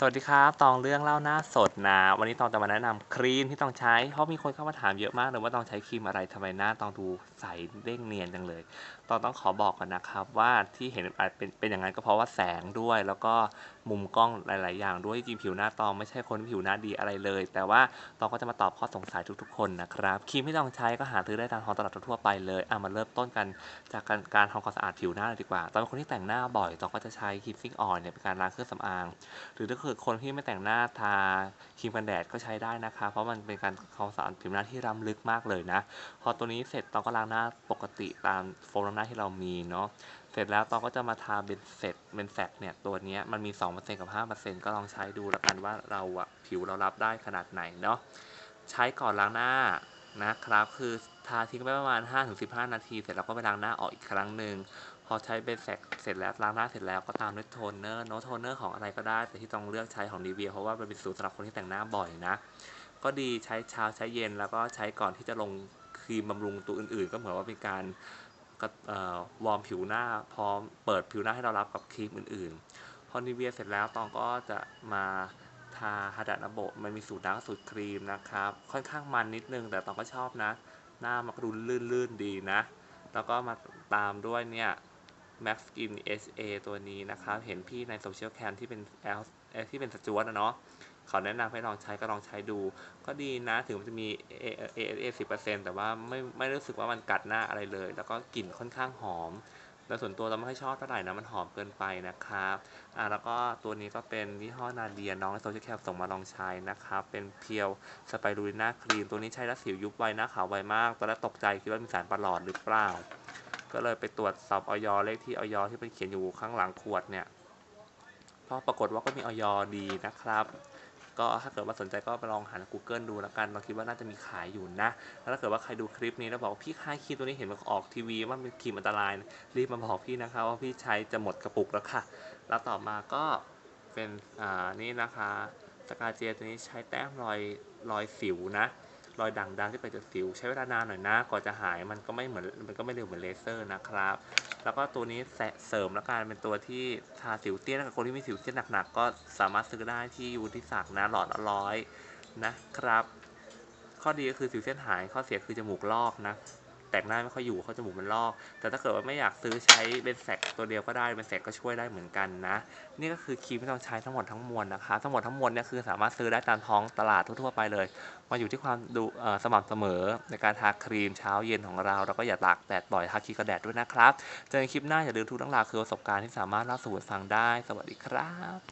สวัสดีครับ ตองเรื่องเล่าหน้าสดนะ วันนี้ตองจะมาแนะนำครีมที่ต้องใช้ เพราะมีคนเข้ามาถามเยอะมากเลยว่าต้องใช้ครีมอะไรทำไมหน้าตองดูใสเด้งเนียนจังเลย ตองต้องขอบอกก่อนนะครับว่าที่เห็นอาจเป็นเป็นอย่างนั้นก็เพราะว่าแสงด้วย แล้วก็มุมกล้องหลาย ๆ อย่างด้วยจริงผิวหน้าตองไม่ใช่คนผิวหน้าดีอะไรเลย แต่ว่าตองก็จะมาตอบข้อสงสัยทุก ๆ คนนะครับครีมที่ต้องใช้ก็หาซื้อได้ตามท้องตลาดทั่วไปเลยอะมาเริ่มต้นกันจากการการทำความสะอาดผิวหน้าเลยดีกว่าตอนเป็นคนที่แต่งหน้าบ่อยตองก็จะใช้ครีมซิงออยเนี่ยเป็นการล้างเครื่องสำอางหรือถ้าเกิดคนที่ไม่แต่งหน้าทาครีมกันแดดก็ใช้ได้นะคะ เพราะมันเป็นการทำความสาดผิวหน้าที่ล้ำลึกมากเลยนะ พอตัวนี้เสร็จตองก็ล้างหน้าปกติตามโฟมล้างหน้าที่เรามีเนาะเสร็จแล้วตองก็จะมาทาเบนเซตเบนแฟกเนี่ยตัวนี้มันมี 2%กับ 5%ก็ลองใช้ดูแล้วกันว่าเราอะผิวเรารับได้ขนาดไหนเนาะใช้ก่อนล้างหน้านะครับ คือทาทิ้งไปประมาณ 5-15 นาที เสร็จแล้วก็ไปล้างหน้าออกอีกครั้งหนึ่ง พอใช้เบนแฟกเสร็จแล้วล้างหน้าเสร็จแล้วก็ตามด้วยโทนเนอร์โน้ตโทนเนอร์ของอะไรก็ได้ แต่ที่ต้องเลือกใช้ของดีเวียเพราะว่ามันเป็นสูตรสำหรับคนที่แต่งหน้าบ่อยนะ ก็ดีใช้เช้าใช้เย็นแล้วก็ใช้ก่อนที่จะลงครีมบำรุงตัวอื่น ๆ ก็เหมือนว่าเป็นการวอร์มผิวหน้าพร้อมเปิดผิวหน้าให้เรารับกับครีมอื่นๆ พอนิเวียเสร็จแล้วตองก็จะมาทาฮาดะนาโบะมันมีสูตรน้ำสูตรครีมนะครับ ค่อนข้างมันนิดนึงแต่ตองก็ชอบนะ หน้ามันก็ดูลื่นๆดีนะ แล้วก็มาตามด้วยเนี่ย Max Skin SA ตัวนี้นะครับ เห็นพี่ในโซเชียลแคมที่เป็นแอลที่เป็นสจวตนะเนาะเขาแนะนำให้ลองใช้ก็ลองใช้ดู ก็ดีนะ ถึงมันจะมี A A A สิบเปอร์เซ็นต์แต่ว่าไม่ไม่รู้สึกว่ามันกัดหน้าอะไรเลย แล้วก็กลิ่นค่อนข้างหอมแล้วส่วนตัวเราไม่ค่อยชอบเท่าไหร่นะมันหอมเกินไปนะครับอ่าแล้วก็ตัวนี้ก็เป็นยี่ห้อนาเดียน้องในโซเชียลแคมส่งมาลองใช้นะครับ เป็นเพียวสไปรูลิน่าครีมตัวนี้ใช้แล้วสิวยุบไวหน้าขาวไวมาก ตอนแรกตกใจคิดว่ามีสารประหลอดหรือเปล่า ก็เลยไปตรวจสอบออยเลขที่ออยที่เป็นเขียนอยู่ข้างหลังขวดเนี่ยก็ปรากฏว่าก็มีออยดีนะครับ ก็ถ้าเกิดว่าสนใจก็ไปลองหาใน Google ดูแล้วกันเราคิดว่าน่าจะมีขายอยู่นะแล้วถ้าเกิดว่าใครดูคลิปนี้แล้วบอกว่าพี่คายครีมตัวนี้เห็นมันออกทีวีว่ามันเป็นครีมอันตรายนะรีบมาบอกพี่นะคะว่าพี่ใช้จะหมดกระปุกแล้วค่ะ แล้วต่อมาก็เป็นอ่านี่นะคะสกาเจตัวนี้ใช้แต้มรอยรอยสิวนะ รอยด่างดำที่ไปจากสิว ใช้เวลานานหน่อยนะก่อนจะหายมันก็ไม่เหมือนมันก็ไม่เร็วเหมือนเลเซอร์นะครับ แล้วก็ตัวนี้แสเสริมแล้วกันเป็นตัวที่ทาสิวเตี้ยนกับคนที่มีสิวเตี้ยนหนักๆก็สามารถซื้อได้ที่ยูทิศักนะหลอดละร้อยนะครับ ข้อดีก็คือสิวเส้นหายข้อเสียคือจมูกลอกนะ แต่งหน้าไม่ค่อยอยู่เพราะจมูกมันลอก แต่ถ้าเกิดว่าไม่อยากซื้อใช้เบนแสกตัวเดียวก็ได้เบนแสกก็ช่วยได้เหมือนกันนะ นี่ก็คือครีมที่เราใช้ทั้งหมดทั้งมวลนะคะ ทั้งหมดทั้งมวลเนี่ยคือสามารถซื้อได้ตามท้องตลาดทั่วๆไปเลยมาอยู่ที่ความดูสม่ำเสมอในการทาครีมเช้าเย็นของเราแล้วก็อย่าตากแดดบ่อยทาครีมกันแดดด้วยนะครับ เจอกันคลิปหน้าอย่าลืมทุกเรื่องราวคือประสบการณ์ที่สามารถเล่าสู่กันฟังได้ สวัสดีครับ